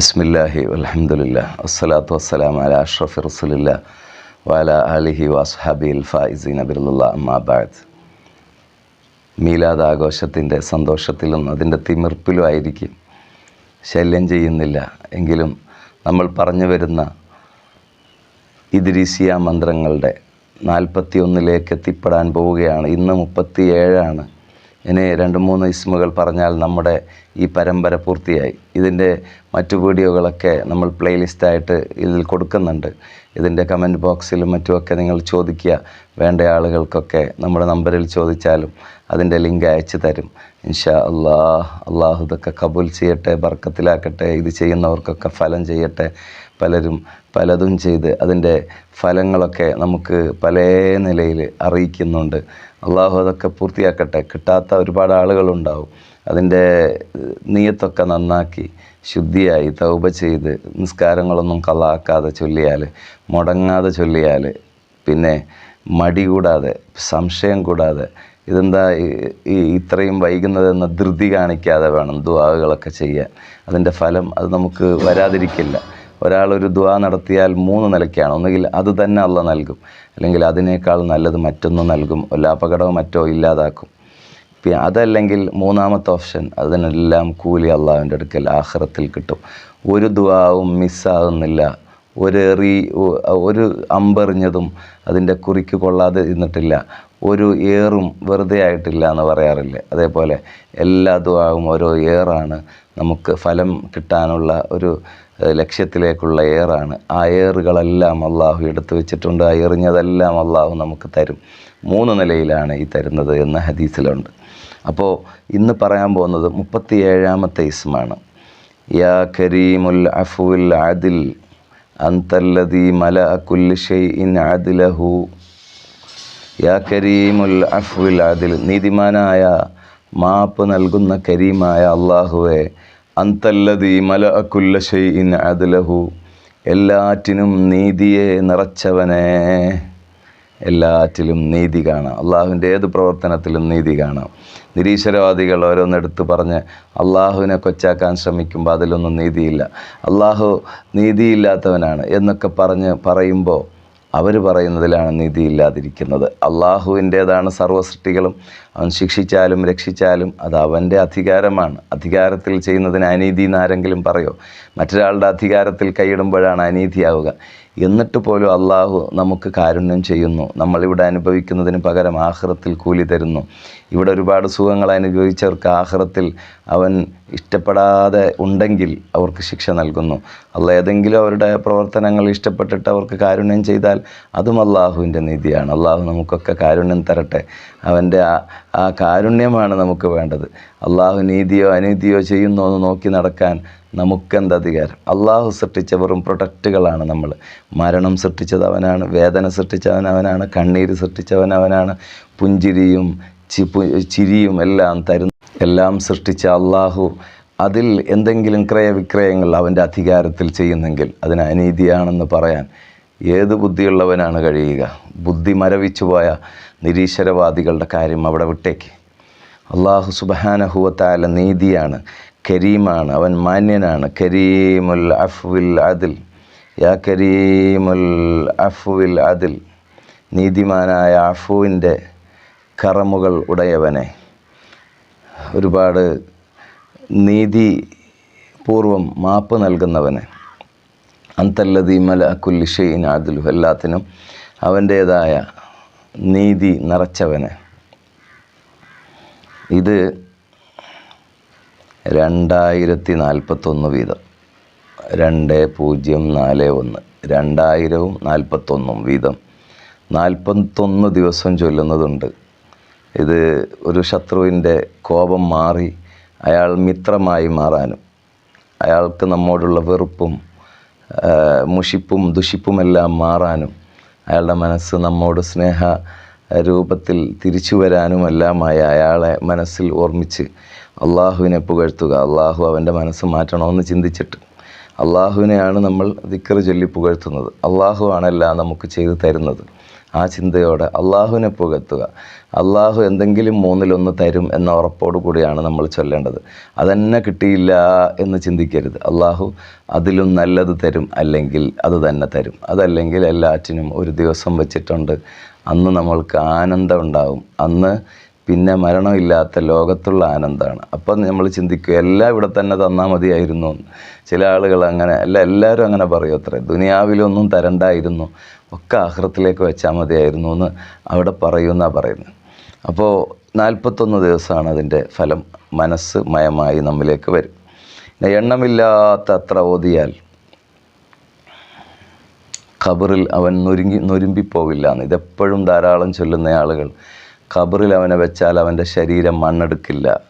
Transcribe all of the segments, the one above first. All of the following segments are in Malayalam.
ബിസ്മില്ലാഹി അലഹമുല്ല അസ്സലാത്തു വസ്സലാം അല അഷ്റഫ് റസുലില്ല വാല അലിഹി വാസ്ഹാബി ഫായിസീൻ അബിറുല്ല അമ്മാബാദ് മീലാദ് ആഘോഷത്തിന്റെ സന്തോഷത്തിലും അതിന്റെ തിമിർപ്പിലും ആയിരിക്കും. ശല്യം ചെയ്യുന്നില്ല. എങ്കിലും നമ്മൾ പറഞ്ഞു വരുന്ന ഇദ്രീസിയ മന്ത്രങ്ങളുടെ നാൽപ്പത്തി ഒന്നിലേക്ക് എത്തിപ്പെടാൻ പോവുകയാണ്. ഇന്ന് മുപ്പത്തി ഏഴാണ് ഇനി രണ്ട് മൂന്ന് ഇസ്മുകൾ പറഞ്ഞാൽ നമ്മുടെ ഈ പരമ്പര പൂർത്തിയായി. ഇതിന്റെ മറ്റു വീഡിയോകളൊക്കെ നമ്മൾ പ്ലേലിസ്റ്റായിട്ട് ഇതിൽ കൊടുക്കുന്നുണ്ട്. ഇതിന്റെ കമന്റ് ബോക്സിലും മറ്റുമൊക്കെ നിങ്ങൾ ചോദിക്കുക. വേണ്ട ആളുകൾക്കൊക്കെ നമ്മുടെ നമ്പറിൽ ചോദിച്ചാലും അതിന്റെ ലിങ്ക് അയച്ചു തരും. ഇൻഷാ അള്ളാഹ് അള്ളാഹു ഇതൊക്കെ കബൂൽ ചെയ്യട്ടെ ബർക്കത്തിലാക്കട്ടെ ഇത് ചെയ്യുന്നവർക്കൊക്കെ ഫലം ചെയ്യട്ടെ. പലരും പലതും ചെയ്ത് അതിന്റെ ഫലങ്ങളൊക്കെ നമുക്ക് പല നിലയിൽ അറിയിക്കുന്നുണ്ട്. അള്ളാഹു അതൊക്കെ പൂർത്തിയാക്കട്ടെ. കിട്ടാത്ത ഒരുപാട് ആളുകളുണ്ടാവും. അതിന്റെ നീയത്തൊക്കെ നന്നാക്കി ശുദ്ധിയായി തൗബ ചെയ്ത് നിസ്കാരങ്ങളൊന്നും കലാക്കാതെ ചൊല്ലിയാൽ മുടങ്ങാതെ ചൊല്ലിയാൽ പിന്നെ മടി കൂടാതെ സംശയം കൂടാതെ ഇതെന്താ ഈ ഇത്രയും വൈകുന്നതെന്ന ധൃതി കാണിക്കാതെ വേണം ദുവാകളൊക്കെ ചെയ്യാൻ. അതിന്റെ ഫലം അത് നമുക്ക് വരാതിരിക്കില്ല. ഒരാളൊരു ദ നടത്തിയാൽ മൂന്ന് നിലയ്ക്കാണ്. ഒന്നുകിൽ അത് തന്നെ അല്ല നൽകും. അല്ലെങ്കിൽ അതിനേക്കാൾ നല്ലത് മറ്റൊന്ന് നൽകും. വല്ല അപകടമോ മറ്റോ ഇല്ലാതാക്കും. അതല്ലെങ്കിൽ മൂന്നാമത്തെ ഓപ്ഷൻ അതിനെല്ലാം കൂലി അള്ളാഹുവിന്റെ അടുക്കൽ ആഹ്റത്തിൽ കിട്ടും. ഒരു ദുവാവും മിസ്സാകുന്നില്ല. ഒരു എറി ഒരു അമ്പെറിഞ്ഞതും അതിന്റെ കുറിക്ക് കൊള്ളാതെ ഇരുന്നിട്ടില്ല ഒരു ഏറും വെറുതെ ആയിട്ടില്ല എന്ന് പറയാറില്ലേ? അതേപോലെ എല്ലാ ദുവാവും ഓരോ ഏറാണ്. നമുക്ക് ഫലം കിട്ടാനുള്ള ഒരു ലക്ഷ്യത്തിലേക്കുള്ള ഏറാണ്. ആ ഏറുകളെല്ലാം അള്ളാഹു എടുത്തു വെച്ചിട്ടുണ്ട്. ആ എറിഞ്ഞതെല്ലാം അള്ളാഹു നമുക്ക് തരും. മൂന്ന് നിലയിലാണ് ഈ തരുന്നത് എന്ന് ഹദീസിലുണ്ട്. അപ്പോൾ ഇന്ന് പറയാൻ പോകുന്നത് മുപ്പത്തി ഏഴാമത്തെ ഇസ്മാണ്. യാ കരീമുൽ അഫുൽ ആദിൽ അന്തല്ലദീ മല ഷൈഇൻ ആദിലഹു യാ കരീമുൽ അഫുൽ ആദിൽ നീതിമാനായ മാപ്പ് നൽകുന്ന കരീമായ അള്ളാഹുവെ അന്തല്ലദീ മല കുല്ല ഷൈഇൻ ആദിലഹു എല്ലാറ്റിനും നീതിയെ നിറച്ചവനെ. എല്ലാറ്റിലും നീതി കാണാം. അള്ളാഹുവിന്റെ ഏത് പ്രവർത്തനത്തിലും നീതി കാണാം. നിരീശ്വരവാദികൾ ഓരോന്നെടുത്ത് പറഞ്ഞ് അള്ളാഹുവിനെ കൊച്ചാക്കാൻ ശ്രമിക്കുമ്പോൾ അതിലൊന്നും നീതിയില്ല. അള്ളാഹു നീതിയില്ലാത്തവനാണ് എന്നൊക്കെ പറഞ്ഞ് പറയുമ്പോൾ അവർ പറയുന്നതിലാണ് നീതിയില്ലാതിരിക്കുന്നത്. അള്ളാഹുവിന്റേതാണ് സർവസൃഷ്ടികളും. അവൻ ശിക്ഷിച്ചാലും രക്ഷിച്ചാലും അത് അവന്റെ അധികാരമാണ്. അധികാരത്തിൽ ചെയ്യുന്നതിന് അനീതി എന്നാരെങ്കിലും പറയോ? മറ്റൊരാളുടെ അധികാരത്തിൽ കൈയിടുമ്പോഴാണ് അനീതിയാവുക. എന്നിട്ട് പോലും അള്ളാഹു നമുക്ക് കാരുണ്യം ചെയ്യുന്നു. നമ്മളിവിടെ അനുഭവിക്കുന്നതിന് പകരം ആഹ്റത്തിൽ കൂലി തരുന്നു. ഇവിടെ ഒരുപാട് സുഖങ്ങൾ അനുഭവിച്ചവർക്ക് ആഹ്റത്തിൽ അവൻ ഇഷ്ടപ്പെടാതെ ഉണ്ടെങ്കിൽ അവർക്ക് ശിക്ഷ നൽകുന്നു. അല്ല ഏതെങ്കിലും അവരുടെ പ്രവർത്തനങ്ങൾ ഇഷ്ടപ്പെട്ടിട്ട് അവർക്ക് കാരുണ്യം ചെയ്താൽ അതും അള്ളാഹുവിന്റെ നീതിയാണ്. അള്ളാഹു നമുക്കൊക്കെ കാരുണ്യം തരട്ടെ. അവന്റെ ആ ആ കാരുണ്യമാണ് നമുക്ക് വേണ്ടത്. അള്ളാഹു നീതിയോ അനീതിയോ ചെയ്യുന്നോ എന്ന് നോക്കി നടക്കാൻ നമുക്കെന്ത് അധികാരം? അള്ളാഹു സൃഷ്ടിച്ച വെറും പ്രൊഡക്റ്റുകളാണ് നമ്മൾ മരണം സൃഷ്ടിച്ചത് അവനാണ് വേദന സൃഷ്ടിച്ചവൻ അവനാണ് കണ്ണീര് സൃഷ്ടിച്ചവൻ അവനാണ് പുഞ്ചിരിയും ചിരിയും എല്ലാം തരുന്ന എല്ലാം സൃഷ്ടിച്ച അള്ളാഹു അതിൽ എന്തെങ്കിലും ക്രയവിക്രയങ്ങൾ അവന്റെ അധികാരത്തിൽ ചെയ്യുന്നെങ്കിൽ അതിന് അനീതിയാണെന്ന് പറയാൻ ഏത് ബുദ്ധിയുള്ളവനാണ് കഴിയുക? ബുദ്ധി മരവിച്ചു പോയ നിരീശ്വരവാദികളുടെ കാര്യം അവിടെ വിട്ടേക്ക്. അള്ളാഹു സുബഹാനഹുവത്തായ നീതിയാണ് കരീമാണ് അവൻ മാന്യനാണ്. കരീമുൽ അഫ്വിൽ അതിൽ യാ കരീമുൽ അഫ്വിൽ അതിൽ നീതിമാനായ അഫുവിന്റെ കറമുകൾ ഉടയവനെ. ഒരുപാട് നീതി പൂർവം മാപ്പ് നൽകുന്നവന്. അന്തല്ലതി മല കുല്ലിഷയിൻ അതിലു എല്ലാത്തിനും അവന്റേതായ നീതി നിറച്ചവന്. ഇത് രണ്ടായിരത്തി നാൽപ്പത്തൊന്ന് വീതം. രണ്ട് പൂജ്യം നാല് ഒന്ന്. രണ്ടായിരവും നാൽപ്പത്തൊന്നും വീതം. നാൽപ്പത്തൊന്ന് ദിവസം ചൊല്ലുന്നതുണ്ട്. ഇത് ഒരു ശത്രുവിന്റെ കോപം മാറി അയാൾ മിത്രമായി മാറാനും അയാൾക്ക് നമ്മോടുള്ള വെറുപ്പും മുഷിപ്പും ദുഷിപ്പുമെല്ലാം മാറാനും അയാളുടെ മനസ്സ് നമ്മോട് സ്നേഹ രൂപത്തിൽ തിരിച്ചു വരാനുമെല്ലാമായി അയാളെ മനസ്സിൽ ഓർമ്മിച്ച് അള്ളാഹുവിനെ പുകഴ്ത്തുക. അള്ളാഹു അവന്റെ മനസ്സ് മാറ്റണമെന്ന് ചിന്തിച്ചിട്ട്. അള്ളാഹുവിനെയാണ് നമ്മൾ ദിക്കർ ചൊല്ലി പുകഴ്ത്തുന്നത്. അള്ളാഹു ആണെല്ലാം നമുക്ക് ചെയ്തു തരുന്നത്. ആ ചിന്തയോടെ അള്ളാഹുവിനെ പുകഴ്ത്തുക. അള്ളാഹു എന്തെങ്കിലും മൂന്നിലൊന്ന് തരും എന്ന ഉറപ്പോടു കൂടിയാണ് നമ്മൾ ചൊല്ലേണ്ടത്. അതന്നെ കിട്ടിയില്ല എന്ന് ചിന്തിക്കരുത്. അള്ളാഹു അതിലും നല്ലത് തരും അല്ലെങ്കിൽ അത് തന്നെ തരും. അതല്ലെങ്കിൽ എല്ലാറ്റിനും ഒരു ദിവസം വച്ചിട്ടുണ്ട്. അന്ന് നമ്മൾക്ക് ആനന്ദം ഉണ്ടാവും. അന്ന് പിന്നെ മരണമില്ലാത്ത ലോകത്തുള്ള ആനന്ദമാണ് അപ്പം നമ്മൾ ചിന്തിക്കുക എല്ലാം ഇവിടെ തന്നെ തന്നാൽ മതിയായിരുന്നു. ചില ആളുകൾ അങ്ങനെ അല്ല എല്ലാവരും അങ്ങനെ പറയും അത്രേ. ദുനിയാവിലൊന്നും തരണ്ടായിരുന്നു. ഒക്കെ ആഹ്റത്തിലേക്ക് വെച്ചാൽ മതിയായിരുന്നു എന്ന് അവിടെ പറയുമെന്നാണ് പറയുന്നത്. അപ്പോൾ നാൽപ്പത്തൊന്ന് ദിവസമാണ് അതിന്റെ ഫലം. മനസ്സ് മയമായി നമ്മിലേക്ക് വരും. എണ്ണമില്ലാത്ത അത്ര ഓതിയാൽ ഖബറിൽ അവൻ നൊരുങ്ങി നൊരുമ്പിപ്പോവില്ല എന്ന്. ഇതെപ്പോഴും ധാരാളം ചൊല്ലുന്ന ആളുകൾ ഖബറിൽ അവനെ വെച്ചാൽ അവന്റെ ശരീരം മണ്ണെടുക്കില്ല.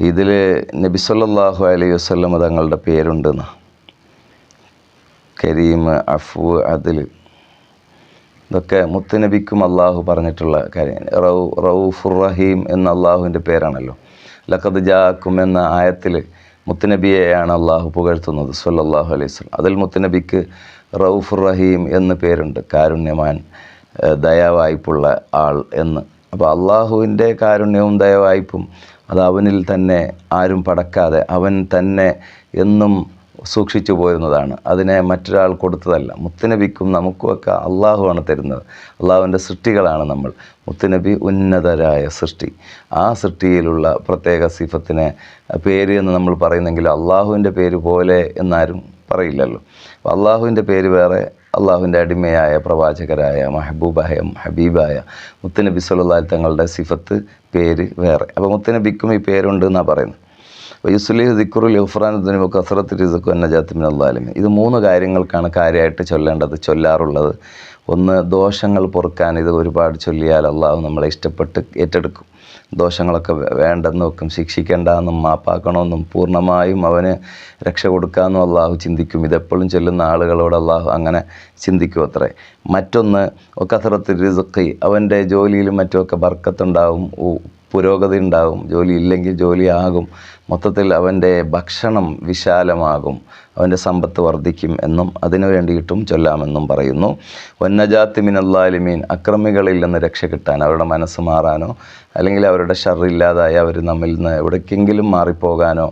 ഇതിൽ നബി സല്ലല്ലാഹു അലൈഹി വസല്ലം തങ്ങളുടെ പേരുണ്ടെന്ന്. കരീം അഫു അതിൽ ഇതൊക്കെ മുത്തുനബിക്കും അള്ളാഹു പറഞ്ഞിട്ടുള്ള കാര്യം റൗ റൌഫുർ റഹീം എന്ന അള്ളാഹുവിന്റെ പേരാണല്ലോ. ലഖദ് ജാക്കും എന്ന ആയത്തിൽ മുത്തുനബിയെയാണ് അള്ളാഹു പുകഴ്ത്തുന്നത് സല്ലല്ലാഹു അലൈഹി വസല്ലം. അതിൽ മുത്തുനബിക്ക് റൌഫുർ റഹീം എന്ന് പേരുണ്ട്. കാരുണ്യമാൻ ദയാവായ്പുള്ള ആൾ എന്ന്. അപ്പോൾ അള്ളാഹുവിന്റെ കാരുണ്യവും ദയവായ്പും അത് അവനിൽ തന്നെ ആരും പടക്കാതെ അവൻ തന്നെ എന്നും സൂക്ഷിച്ചു പോരുന്നതാണ്. അതിനെ മറ്റൊരാൾ കൊടുത്തതല്ല. മുത്തുനബിക്കും നമുക്കുമൊക്കെ അള്ളാഹുവാണ് തരുന്നത്. അള്ളാഹുവിന്റെ സൃഷ്ടികളാണ് നമ്മൾ. മുത്തുനബി ഉന്നതരായ സൃഷ്ടി. ആ സൃഷ്ടിയിലുള്ള പ്രത്യേക സിഫത്തിനെ പേര് എന്ന് നമ്മൾ പറയുന്നെങ്കിൽ അള്ളാഹുവിന്റെ പേര് പോലെ എന്നാരും പറയില്ലല്ലോ. അപ്പോൾ അള്ളാഹുവിന്റെ പേര് വേറെ അള്ളാഹുവിന്റെ അടിമയായ പ്രവാചകരായ മഹബൂബായ ഹബീബായ മുത്തനബി അലൈഹി തങ്ങളുടെ സിഫത്ത് പേര് വേറെ. അപ്പോൾ മുത്തനബിക്കും ഈ പേരുണ്ട് എന്നാണ് പറയുന്നത് അപ്പോൾ യുസുലി ദിക്കുറുൽ ഇഫ്രാനുദ്ദീനും കസറത്ത് റിസക്കും എന്നജാത്തിമിൻ അള്ളാലിമി ഇത് മൂന്ന് കാര്യങ്ങൾക്കാണ് കാര്യമായിട്ട് ചൊല്ലേണ്ടത് ചൊല്ലാറുള്ളത്. ഒന്ന് ദോഷങ്ങൾ പൊറുക്കാൻ ഇത് ഒരുപാട് ചൊല്ലിയാൽ അള്ളാഹു നമ്മളെ ഇഷ്ടപ്പെട്ട് ഏറ്റെടുക്കും. ദോഷങ്ങളൊക്കെ വേണ്ടെന്ന് വെക്കും ശിക്ഷിക്കേണ്ടെന്നും മാപ്പാക്കണമെന്നും പൂർണമായും അവന് രക്ഷ കൊടുക്കാമെന്നും അള്ളാഹു ചിന്തിക്കും. ഇതെപ്പോഴും ചെല്ലുന്ന ആളുകളോട് അള്ളാഹു അങ്ങനെ ചിന്തിക്കും അത്രേ. മറ്റൊന്ന് കസറത്ത് റിസക്കി അവന്റെ ജോലിയിലും മറ്റുമൊക്കെ ബർക്കത്തുണ്ടാവും. പുരോഗതി ഉണ്ടാകും ജോലി ഇല്ലെങ്കിൽ ജോലിയാകും മൊത്തത്തിൽ അവന്റെ ഭക്ഷണം വിശാലമാകും അവന്റെ സമ്പത്ത് വർദ്ധിക്കും എന്നും അതിനു വേണ്ടിയിട്ടും ചൊല്ലാമെന്നും പറയുന്നു. വന്നജാത്തി മിനല്ലാലിമീൻ അക്രമികളിൽ നിന്ന് രക്ഷ കിട്ടാൻ അവരുടെ മനസ്സ് മാറാനോ അല്ലെങ്കിൽ അവരുടെ ഷറില്ലാതായി അവർ നമ്മിൽ നിന്ന് എവിടേക്കെങ്കിലും മാറിപ്പോകാനോ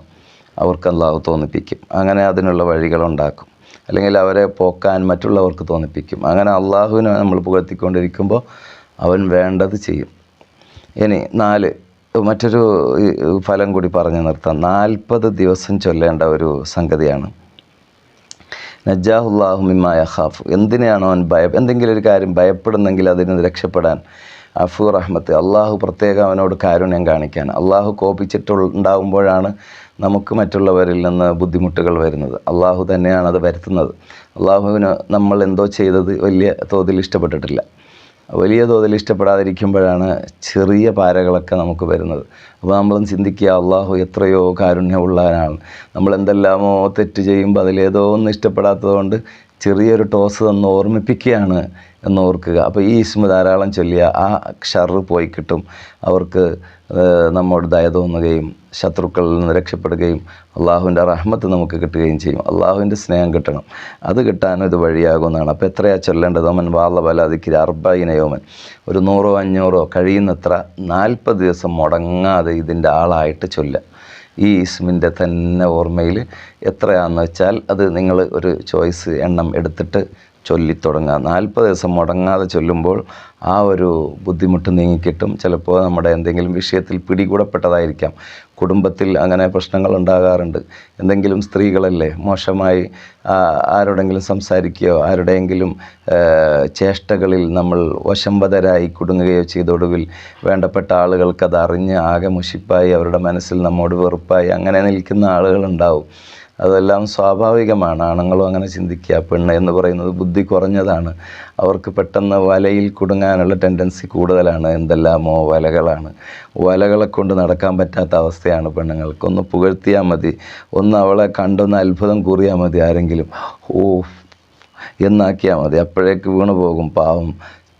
അവർക്ക് അല്ലാതെ തോന്നിപ്പിക്കും. അങ്ങനെ അതിനുള്ള വഴികളുണ്ടാക്കും അല്ലെങ്കിൽ അവരെ പോക്കാൻ മറ്റുള്ളവർക്ക് തോന്നിപ്പിക്കും. അങ്ങനെ അള്ളാഹുവിനെ നമ്മൾ പുകഴ്ത്തിക്കൊണ്ടിരിക്കുമ്പോൾ അവൻ വേണ്ടത് ചെയ്യും. ഇനി നാല് മറ്റൊരു ഫലം കൂടി പറഞ്ഞു നിർത്താം. നാൽപ്പത് ദിവസം ചൊല്ലേണ്ട ഒരു സംഗതിയാണ്. നജാഹുല്ലാഹുമിമായ ഹാഫ് എന്തിനെയാണോ അവൻ ഭയ എന്തെങ്കിലും ഒരു കാര്യം ഭയപ്പെടുന്നെങ്കിൽ അതിന് രക്ഷപ്പെടാൻ അഫു റഹ്മത്ത്. അള്ളാഹു പ്രത്യേകം അവനോട് കാരുണ്യം കാണിക്കാൻ. അള്ളാഹു കോപിച്ചിട്ടുണ്ടാകുമ്പോഴാണ് നമുക്ക് മറ്റുള്ളവരിൽ നിന്ന് ബുദ്ധിമുട്ടുകൾ വരുന്നത്. അള്ളാഹു തന്നെയാണ് അത് വരുത്തുന്നത്. അള്ളാഹുവിന് നമ്മൾ എന്തോ ചെയ്തത് വലിയ തോതിൽ ഇഷ്ടപ്പെട്ടിട്ടില്ല. വലിയ തോതിൽ ഇഷ്ടപ്പെടാതിരിക്കുമ്പോഴാണ് ചെറിയ പാരകളൊക്കെ നമുക്ക് വരുന്നത്. അപ്പോൾ നമ്മളും ചിന്തിക്കുക അള്ളാഹു എത്രയോ കാരുണ്യമുള്ളവനാണ്. നമ്മൾ എന്തെല്ലാമോ തെറ്റ് ചെയ്യുമ്പോൾ അതിലേതോ ഒന്നും ഇഷ്ടപ്പെടാത്തതുകൊണ്ട് ചെറിയൊരു ടോസ് തന്ന് ഓർമ്മിപ്പിക്കുകയാണ് എന്ന് ഓർക്കുക അപ്പോൾ ഈ ഇസ്മ ധാരാളം ചൊല്ലിയ ആ ഷറ് പോയി കിട്ടും. അവർക്ക് നമ്മോട് ദയ തോന്നുകയും ശത്രുക്കളിൽ നിന്ന് രക്ഷപ്പെടുകയും അള്ളാഹുവിന്റെ റഹ്മത്ത് നമുക്ക് കിട്ടുകയും ചെയ്യും. അള്ളാഹുവിന്റെ സ്നേഹം കിട്ടണം. അത് കിട്ടാനും ഇത് വഴിയാകുന്നതാണ് അപ്പോൾ എത്രയാ ചൊല്ലേണ്ടത്? ഓമൻ വാള ബലാദിക്കിരി അർബൈനയോമൻ ഒരു നൂറോ അഞ്ഞൂറോ കഴിയുന്നത്ര നാൽപ്പത് ദിവസം മുടങ്ങാതെ ഇതിന്റെ ആളായിട്ട് ചൊല്ലുക. ഈ ഇസ്മിന്റെ തന്നെ ഓർമ്മയിൽ എത്രയാണെന്ന് വെച്ചാൽ അത് നിങ്ങൾ ഒരു ചോയ്സ് എണ്ണം എടുത്തിട്ട് ചൊല്ലിത്തുടങ്ങുക. നാൽപ്പത് ദിവസം മുടങ്ങാതെ ചൊല്ലുമ്പോൾ ആ ഒരു ബുദ്ധിമുട്ട് നീങ്ങിക്കിട്ടും. ചിലപ്പോൾ നമ്മുടെ എന്തെങ്കിലും വിഷയത്തിൽ പിടികൂടപ്പെട്ടതായിരിക്കാം. കുടുംബത്തിൽ അങ്ങനെ പ്രശ്നങ്ങൾ ഉണ്ടാകാറുണ്ട്. എന്തെങ്കിലും സ്ത്രീകളല്ലേ മോശമായി ആരോടെങ്കിലും സംസാരിക്കുകയോ ആരുടെയെങ്കിലും ചേഷ്ടകളിൽ നമ്മൾ വശംവതരായി കുടുങ്ങുകയോ ചെയ്തൊടുവിൽ വേണ്ടപ്പെട്ട ആളുകൾക്ക് അതറിഞ്ഞ് ആകെ മുഷിപ്പായി അവരുടെ മനസ്സിൽ നമ്മോട് വെറുപ്പായി അങ്ങനെ നിൽക്കുന്ന ആളുകളുണ്ടാവും അതെല്ലാം സ്വാഭാവികമാണ്. ആണുങ്ങളും അങ്ങനെ ചിന്തിക്കുക പെണ്ണ് എന്ന് പറയുന്നത് ബുദ്ധി കുറഞ്ഞതാണ്. അവർക്ക് പെട്ടെന്ന് വലയിൽ കുടുങ്ങാനുള്ള ടെൻഡൻസി കൂടുതലാണ്. എന്തെല്ലാമോ വലകളാണ്. വലകളെ കൊണ്ട് നടക്കാൻ പറ്റാത്ത അവസ്ഥയാണ് പെണ്ണുങ്ങൾക്ക്. ഒന്ന് പുകഴ്ത്തിയാൽ മതി. ഒന്ന് അവളെ കണ്ടൊന്ന് അത്ഭുതം കൂറിയാൽ മതി ആരെങ്കിലും. ഓ എന്നാക്കിയാൽ മതി. അപ്പോഴേക്ക് വീണു പോകും പാവം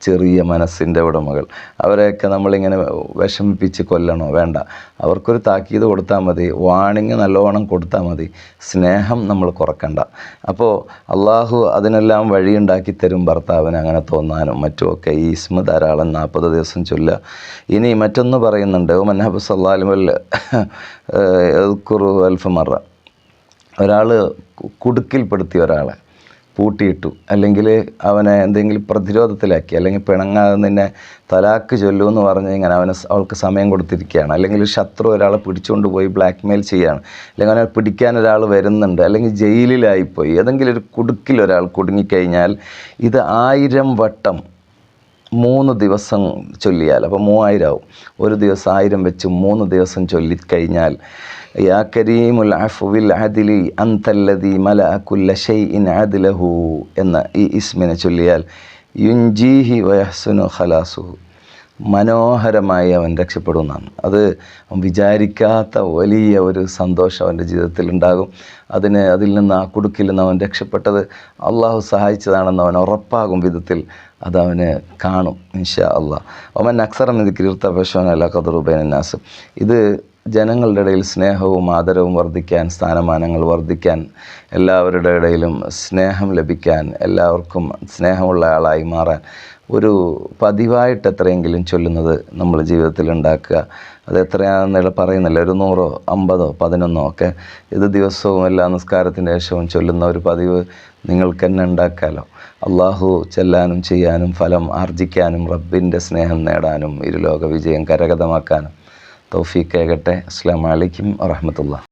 ചെറിയ മനസ്സിന്റെ ഉടമകൾ. അവരെയൊക്കെ നമ്മളിങ്ങനെ വിഷമിപ്പിച്ച് കൊല്ലണോ? വേണ്ട. അവർക്കൊരു താക്കീത് കൊടുത്താൽ മതി. വാണിങ് നല്ലോണം കൊടുത്താൽ മതി. സ്നേഹം നമ്മൾ കുറക്കണ്ട. അപ്പോൾ അള്ളാഹു അതിനെല്ലാം വഴിയുണ്ടാക്കി തരും ഭർത്താവിന് അങ്ങനെ തോന്നാനും മറ്റുമൊക്കെ. ഈ ഇസ്മ ധാരാളം നാൽപ്പത് ദിവസം ചൊല്ലുക ഇനി മറ്റൊന്ന് പറയുന്നുണ്ട്. മന്നഹബ് സല്ലാലിമൽ കുറു അൽഫമറ. ഒരാൾ കുടുക്കിൽപ്പെടുത്തിയ ഒരാളെ. പൂട്ടിയിട്ടു. അല്ലെങ്കിൽ അവനെ എന്തെങ്കിലും പ്രതിരോധത്തിലാക്കി. അല്ലെങ്കിൽ പിണങ്ങാതെ നിന്നെ തലാക്ക് ചൊല്ലൂ എന്ന് പറഞ്ഞ് ഇങ്ങനെ അവന് അവൾക്ക് സമയം കൊടുത്തിരിക്കുകയാണ്. അല്ലെങ്കിൽ ശത്രു ഒരാളെ പിടിച്ചുകൊണ്ട് പോയി ബ്ലാക്ക് മെയിൽ ചെയ്യുകയാണ്. അല്ലെങ്കിൽ അവനെ പിടിക്കാൻ ഒരാൾ വരുന്നുണ്ട്. അല്ലെങ്കിൽ ജയിലിലായിപ്പോയി ഏതെങ്കിലും ഒരു കുടുക്കിൽ ഒരാൾ കുടുങ്ങിക്കഴിഞ്ഞാൽ ഇത് ആയിരം വട്ടം മൂന്ന് ദിവസം ചൊല്ലിയാൽ അപ്പോൾ മൂവായിരം ആവും ഒരു ദിവസം ആയിരം വെച്ച് മൂന്ന് ദിവസം ചൊല്ലിക്കഴിഞ്ഞാൽ യാ കരീമുൽ അഫുവിൽ അദിലി അന്തല്ലതി മല കുല്ല ഷെയ്ഇൻ അദിലഹു എന്ന ഈ ഇസ്മിനെ ചൊല്ലിയാൽ യുൻജീഹി വയഹ്സുനു ഖലാസുഹു മനോഹരമായി അവൻ രക്ഷപ്പെടുമെന്നാണ്. അത് വിചാരിക്കാത്ത വലിയ ഒരു സന്തോഷം അവന്റെ ജീവിതത്തിൽ ഉണ്ടാകും. അതിന് അതിൽ നിന്ന് ആ കുടുക്കിൽ നിന്ന് അവൻ രക്ഷപ്പെട്ടത് അള്ളാഹു സഹായിച്ചതാണെന്ന് അവൻ ഉറപ്പാകും വിധത്തിൽ അത് അവന് കാണും ഇൻഷാ അള്ളാഹ് അവൻ അക്സറം ഇത് കീർത്ത അല്ല ഖദറുബൈനാസ് ഇത് ജനങ്ങളുടെ ഇടയിൽ സ്നേഹവും ആദരവും വർദ്ധിക്കാൻ സ്ഥാനമാനങ്ങൾ വർദ്ധിക്കാൻ എല്ലാവരുടെ ഇടയിലും സ്നേഹം ലഭിക്കാൻ എല്ലാവർക്കും സ്നേഹമുള്ള ആളായി മാറാൻ ഒരു പതിവായിട്ട് എത്രയെങ്കിലും ചൊല്ലുന്നത് നമ്മൾ ജീവിതത്തിൽ ഉണ്ടാക്കുക. അത് എത്രയാണെന്നുള്ള പറയുന്നില്ല. ഒരു നൂറോ അമ്പതോ പതിനൊന്നോ ഒക്കെ ഇത് ദിവസവും എല്ലാ നിസ്കാരത്തിന്റെ ശേഷവും ചൊല്ലുന്ന ഒരു പതിവ് നിങ്ങൾക്ക് തന്നെ ഉണ്ടാക്കാമല്ലോ അള്ളാഹു ചെല്ലാനും ചെയ്യാനും ഫലം ആർജിക്കാനും റബ്ബിന്റെ സ്നേഹം നേടാനും ഇരുലോക വിജയം കരഗതമാക്കാനും. തൗഫീഖ് കേകട്ടെ അസ്സാം വലൈക്കും വറഹമത്തുള്ള